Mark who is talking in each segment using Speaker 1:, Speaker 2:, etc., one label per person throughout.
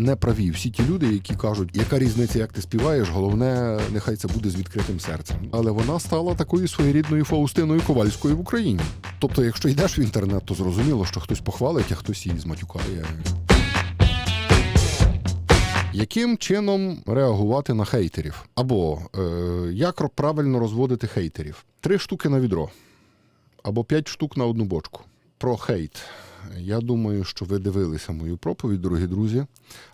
Speaker 1: Не праві всі ті люди, які кажуть, яка різниця, як ти співаєш, головне, нехай це буде з відкритим серцем. Але вона стала такою своєрідною Фаустиною Ковальською в Україні. Тобто, якщо йдеш в інтернет, то зрозуміло, що хтось похвалить, а хтось її зматюкає. Яким чином реагувати на хейтерів? Або е, як правильно розводити хейтерів? Три штуки на відро, або п'ять штук на одну бочку. Про хейт. Я думаю, що ви дивилися мою проповідь, дорогі друзі,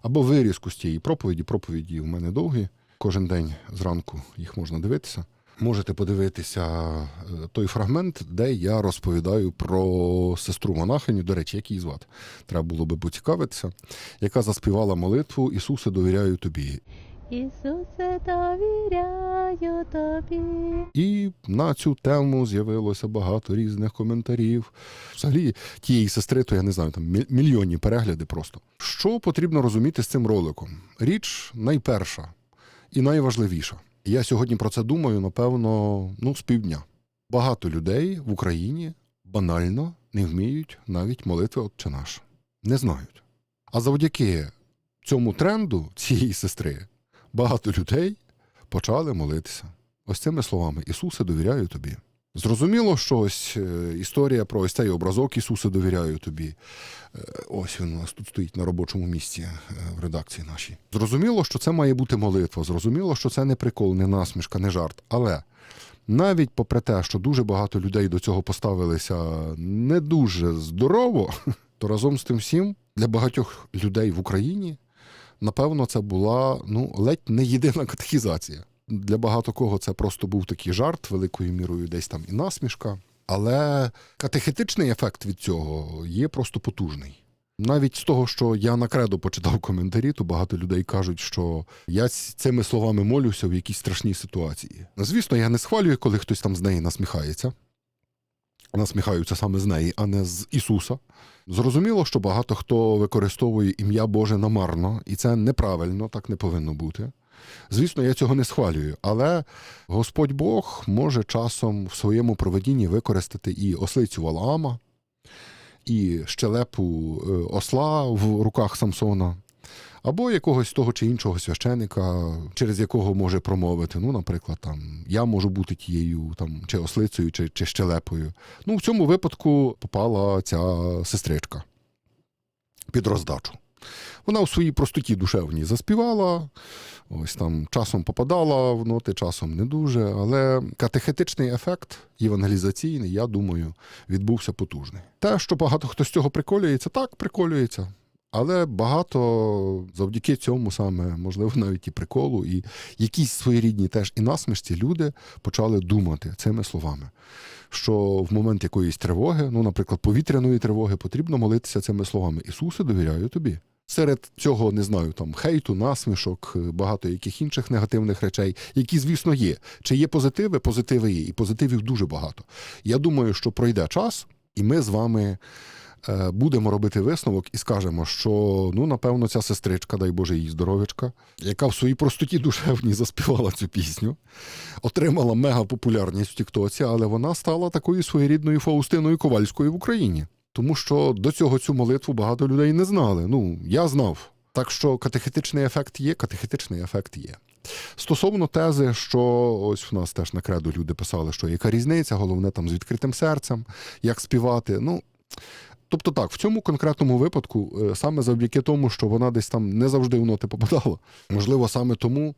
Speaker 1: або вирізку з тієї проповіді. Проповіді у мене довгі. Кожен день зранку їх можна дивитися. Можете подивитися е, той фрагмент, де я розповідаю про сестру монахиню, до речі, як її звати. Треба було би поцікавитися, яка заспівала молитву Ісусе, довіряю тобі.
Speaker 2: Ісусе, довіряю тобі.
Speaker 1: І на цю тему з'явилося багато різних коментарів. Взагалі, тієї сестри, то я не знаю, там мільйонні перегляди просто. Що потрібно розуміти з цим роликом? Річ найперша і найважливіша. Я сьогодні про це думаю, напевно, ну, з півдня. Багато людей в Україні банально не вміють навіть молитви Отче наш. Не знають. А завдяки цьому тренду цієї сестри багато людей почали молитися. Ось цими словами: Ісусе, довіряю тобі. Зрозуміло, що ось е, історія про ось цей образок Ісусе, довіряю тобі. Е, Ось він у нас тут стоїть на робочому місці е, в редакції нашій. Зрозуміло, що це має бути молитва. Зрозуміло, що це не прикол, не насмішка, не жарт. Але навіть попри те, що дуже багато людей до цього поставилися не дуже здорово, то разом з тим всім для багатьох людей в Україні напевно, це була ну, ледь не єдина катехізація. Для багато кого це просто був такий жарт, великою мірою десь там і насмішка. Але катехетичний ефект від цього є просто потужний. Навіть з того, що я на кредо почитав коментарі, то багато людей кажуть, що я цими словами молюся в якійсь страшній ситуації. Звісно, я не схвалюю, коли хтось там з неї насміхається. Насміхаються саме з неї, а не з Ісуса. Зрозуміло, що багато хто використовує ім'я Боже намарно, і це неправильно, так не повинно бути. Звісно, я цього не схвалюю, але Господь Бог може часом в своєму проведінні використати і ослицю Валаама, і щелепу е, осла в руках Самсона, або якогось того чи іншого священика, через якого може промовити. Ну, наприклад, там я можу бути тією там, чи ослицею, чи, чи щелепою. Ну, в цьому випадку попала ця сестричка під роздачу. Вона у своїй простоті душевній заспівала, ось там часом попадала в ноти, часом не дуже. Але катехетичний ефект євангелізаційний, я думаю, відбувся потужний. Те, що багато хто з цього приколюється, так приколюється. Але багато завдяки цьому саме, можливо, навіть і приколу, і якісь своєрідні теж і насмішці люди почали думати цими словами. Що в момент якоїсь тривоги, ну, наприклад, повітряної тривоги, потрібно молитися цими словами: Ісусе, довіряю тобі. Серед цього не знаю там хейту, насмішок, е, багато яких інших негативних речей, які, звісно, є. Чи є позитиви? Позитиви є, і позитивів дуже багато. Я думаю, що пройде час, і ми з вами будемо робити висновок і скажемо, що ну, напевно, ця сестричка, дай Боже їй здоров'ячка, яка в своїй простоті душевній заспівала цю пісню, отримала мегапопулярність в Тіктоці, але вона стала такою своєрідною Фаустиною Ковальською в Україні. Тому що до цього цю молитву багато людей не знали. Ну, я знав. Так що катехетичний ефект є, катехетичний ефект є. Стосовно тези, що ось в нас теж на креду люди писали, що яка різниця, головне там з відкритим серцем, як співати. Ну, тобто так, в цьому конкретному випадку, е, саме завдяки тому, що вона десь там не завжди в ноти попадала, можливо, саме тому.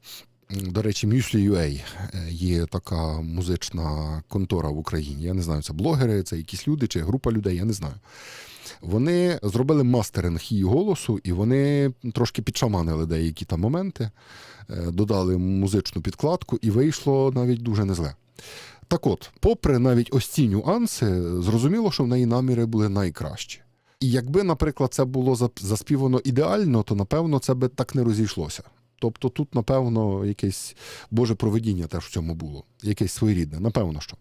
Speaker 1: До речі, Muesli.ua е, є така музична контора в Україні. Я не знаю, це блогери, це якісь люди чи група людей, я не знаю. Вони зробили мастеринг її голосу, і вони трошки підшаманили деякі там моменти, е, додали музичну підкладку, і вийшло навіть дуже незле. Так от, попри навіть ось ці нюанси, зрозуміло, що в неї наміри були найкращі. І якби, наприклад, це було заспівано ідеально, то напевно це би так не розійшлося. Тобто тут, напевно, якесь Боже проведіння теж в цьому було, якесь своєрідне, напевно, що.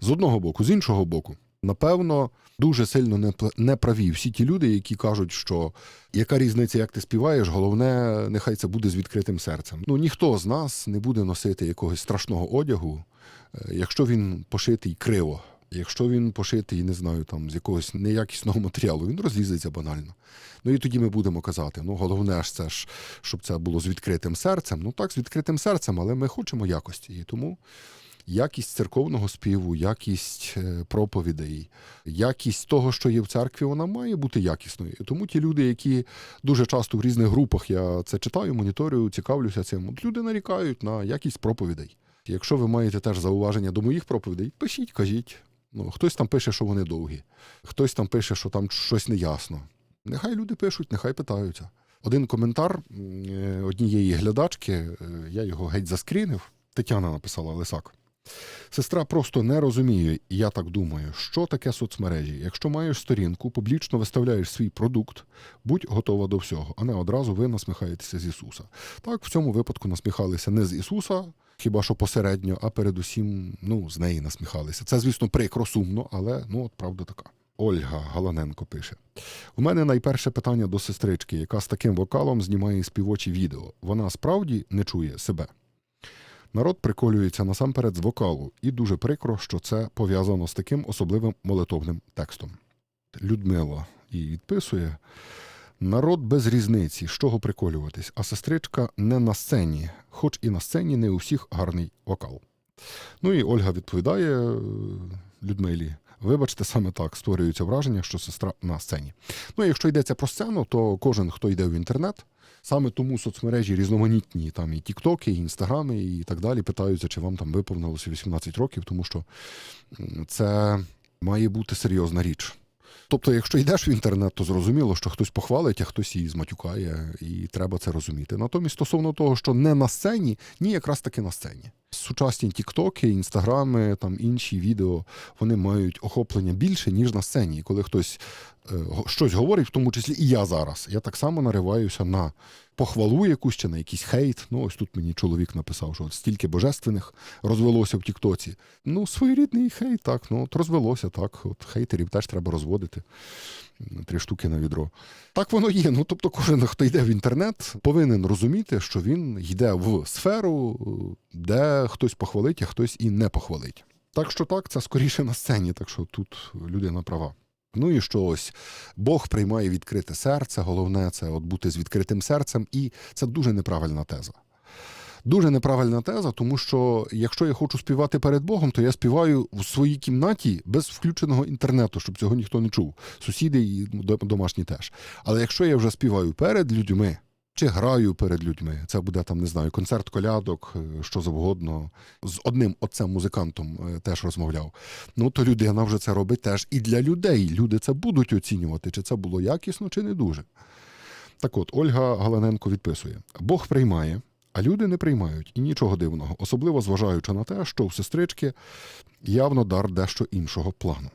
Speaker 1: З одного боку, з іншого боку, напевно, дуже сильно не праві всі ті люди, які кажуть, що яка різниця, як ти співаєш, головне, нехай це буде з відкритим серцем. Ну ніхто з нас не буде носити якогось страшного одягу, е, якщо він пошитий криво. Якщо він пошитий, не знаю, там з якогось неякісного матеріалу, він розлізеться банально. Ну і тоді ми будемо казати: ну головне ж це ж, щоб це було з відкритим серцем. Ну так, з відкритим серцем, але ми хочемо якості. І тому якість церковного співу, якість е, проповідей, якість того, що є в церкві, вона має бути якісною. Тому ті люди, які дуже часто в різних групах я це читаю, моніторю, цікавлюся цим. От люди нарікають на якість проповідей. Якщо ви маєте теж зауваження до моїх проповідей, пишіть, кажіть. Ну, хтось там пише, що вони довгі, хтось там пише, що там щось неясно. Нехай люди пишуть, нехай питаються. Один коментар е, однієї глядачки, е, я його геть заскрінив. Тетяна написала Лисак. Сестра просто не розуміє, і я так думаю, що таке соцмережі. Якщо маєш сторінку, публічно виставляєш свій продукт, будь готова до всього, а не одразу ви насміхаєтеся з Ісуса. Так, в цьому випадку насміхалися не з Ісуса, хіба що посередньо, а передусім ну, з неї насміхалися. Це, звісно, прикро, сумно, але ну, от правда така. Ольга Галаненко пише: У мене найперше питання до сестрички, яка з таким вокалом знімає співочі відео. Вона справді не чує себе. Народ приколюється насамперед з вокалу, і дуже прикро, що це пов'язано з таким особливим молитовним текстом. Людмила їй відписує. Народ без різниці, з чого приколюватись, а сестричка не на сцені, хоч і на сцені не у всіх гарний вокал. Ну і Ольга відповідає Людмилі. Вибачте, саме так створюється враження, що сестра на сцені. Ну, якщо йдеться про сцену, то кожен, хто йде в інтернет, саме тому соцмережі різноманітні, там і Тіктоки, і Інстаграми, і так далі, питаються, чи вам там виповнилося 18 років, тому що це має бути серйозна річ. Тобто, якщо йдеш в інтернет, то зрозуміло, що хтось похвалить, а хтось її зматюкає, і треба це розуміти. Натомість, стосовно того, що не на сцені, ні, якраз таки на сцені. Сучасні тіктоки, інстаграми, там інші відео, вони мають охоплення більше, ніж на сцені. І коли хтось е, щось говорить, в тому числі і я зараз, я так само нариваюся на похвалу якусь чи на якийсь хейт. Ну, ось тут мені чоловік написав, що от стільки божественних розвелося в Тіктоці. Ну, своєрідний хейт, так, ну от розвелося так. От хейтерів теж треба розводити. Три штуки на відро. Так воно є. Ну тобто, кожен, хто йде в інтернет, повинен розуміти, що він йде в сферу, де хтось похвалить, а хтось і не похвалить. Так що так, це скоріше на сцені, так що тут людина права. Ну і що ось Бог приймає відкрите серце. Головне це от бути з відкритим серцем, і це дуже неправильна теза. Дуже неправильна теза, тому що якщо я хочу співати перед Богом, то я співаю в своїй кімнаті без включеного інтернету, щоб цього ніхто не чув. Сусіди і домашні теж. Але якщо я вже співаю перед людьми, чи граю перед людьми, це буде там, не знаю, концерт колядок, е, що завгодно. З одним отцем музикантом е, теж розмовляв. Ну то людина вже це робить теж і для людей. Люди це будуть оцінювати, чи це було якісно, чи не дуже. Так от, Ольга Галаненко відписує: Бог приймає, а люди не приймають, і нічого дивного, особливо зважаючи на те, що у сестрички явно дар дещо іншого плану.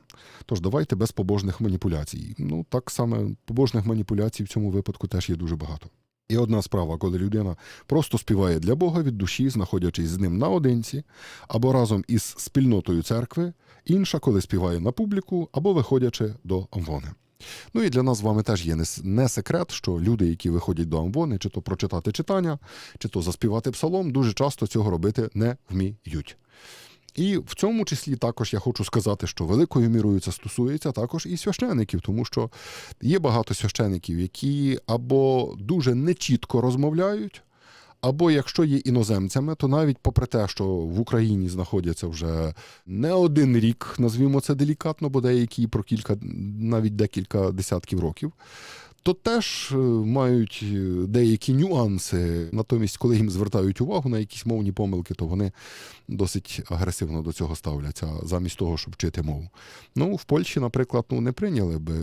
Speaker 1: Тож давайте без побожних маніпуляцій. Ну, так саме побожних маніпуляцій в цьому випадку теж є дуже багато. І одна справа, коли людина просто співає для Бога від душі, знаходячись з ним наодинці, або разом із спільнотою церкви, інша, коли співає на публіку, або виходячи до амвони. Ну і для нас з вами теж є не секрет, що люди, які виходять до амвони, чи то прочитати читання, чи то заспівати псалом, дуже часто цього робити не вміють. І в цьому числі також я хочу сказати, що великою мірою це стосується також і священиків, тому що є багато священиків, які або дуже нечітко розмовляють, або якщо є іноземцями, то навіть попри те, що в Україні знаходяться вже не один рік, назвімо це делікатно, бо деякі про кілька, навіть декілька десятків років, то теж е, мають е, деякі нюанси. Натомість, коли їм звертають увагу на якісь мовні помилки, то вони досить агресивно до цього ставляться, замість того, щоб вчити мову. Ну, в Польщі, наприклад, ну не прийняли би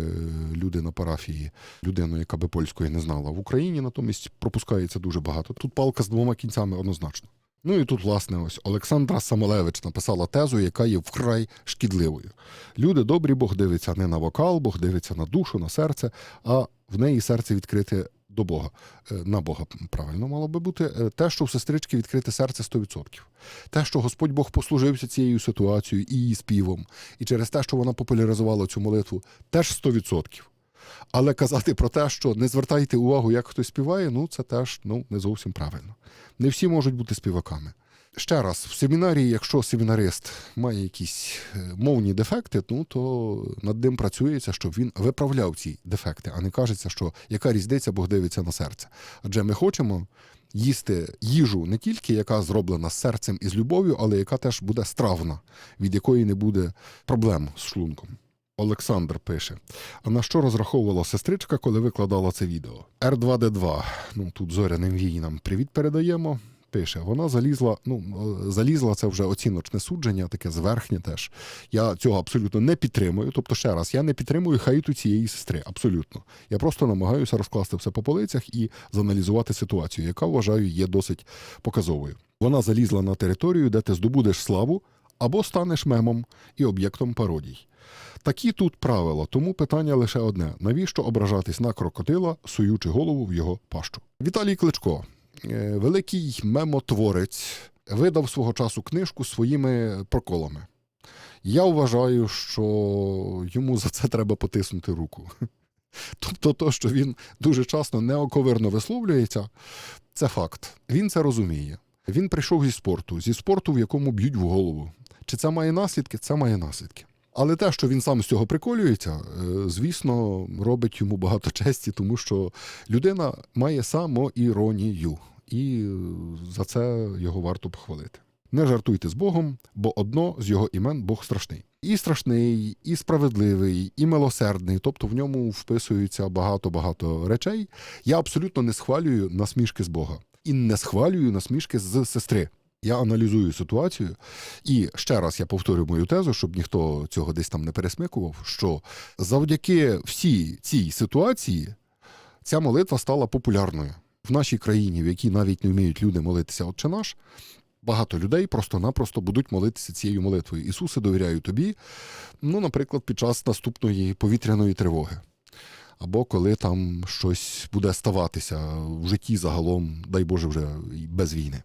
Speaker 1: люди на парафії людину, яка би польської не знала. В Україні натомість пропускається дуже багато. Тут палка з двома кінцями однозначно. Ну і тут, власне, ось Олександра Самолевич написала тезу, яка є вкрай шкідливою. Люди добрі, Бог дивиться не на вокал, Бог дивиться на душу, на серце, а в неї серце відкрите до Бога. Е, На Бога правильно мало би бути. Е, Те, що в сестрички відкрите серце 100%. Те, що Господь Бог послужився цією ситуацією і її співом, і через те, що вона популяризувала цю молитву, теж 100%. Але казати про те, що не звертайте увагу, як хтось співає, ну це теж ну, не зовсім правильно. Не всі можуть бути співаками. Ще раз, в семінарії, якщо семінарист має якісь е, мовні дефекти, ну то над ним працюється, щоб він виправляв ці дефекти, а не кажеться, що яка різниця Бог дивиться на серце. Адже ми хочемо їсти їжу не тільки яка зроблена з серцем і з любов'ю, але яка теж буде стравна, від якої не буде проблем з шлунком. Олександр пише: а на що розраховувала сестричка, коли викладала це відео? Р2Д2. Ну тут зоряним вій нам привіт передаємо. Пише, вона залізла, ну е, залізла це вже оціночне судження, таке зверхнє теж. Я цього абсолютно не підтримую. Тобто, ще раз, я не підтримую хейту цієї сестри. Абсолютно. Я просто намагаюся розкласти все по полицях і заналізувати ситуацію, яка вважаю є досить показовою. Вона залізла на територію, де ти здобудеш славу або станеш мемом і об'єктом пародій. Такі тут правила, тому питання лише одне: навіщо ображатись на крокодила, суючи голову в його пащу? Віталій Кличко, великий мемотворець, видав свого часу книжку своїми проколами. Я вважаю, що йому за це треба потиснути руку. Тобто, то, що він дуже часто неоковирно висловлюється, це факт. Він це розуміє. Він прийшов зі спорту, зі спорту, в якому б'ють в голову. Чи це має наслідки? Це має наслідки. Але те, що він сам з цього приколюється, е, звісно, робить йому багато честі, тому що людина має самоіронію, і е, за це його варто похвалити. Не жартуйте з Богом, бо одно з його імен Бог страшний. І страшний, і справедливий, і милосердний, тобто в ньому вписується багато-багато речей. Я абсолютно не схвалюю насмішки з Бога і не схвалюю насмішки з сестри. Я аналізую ситуацію, і ще раз я повторю мою тезу, щоб ніхто цього десь там не пересмикував. Що завдяки всій цій ситуації ця молитва стала популярною в нашій країні, в якій навіть не вміють люди молитися Отче наш. Багато людей просто-напросто будуть молитися цією молитвою. Ісусе, довіряю тобі. Ну, наприклад, під час наступної повітряної тривоги. Або коли там щось буде ставатися в житті загалом, дай Боже, вже без війни.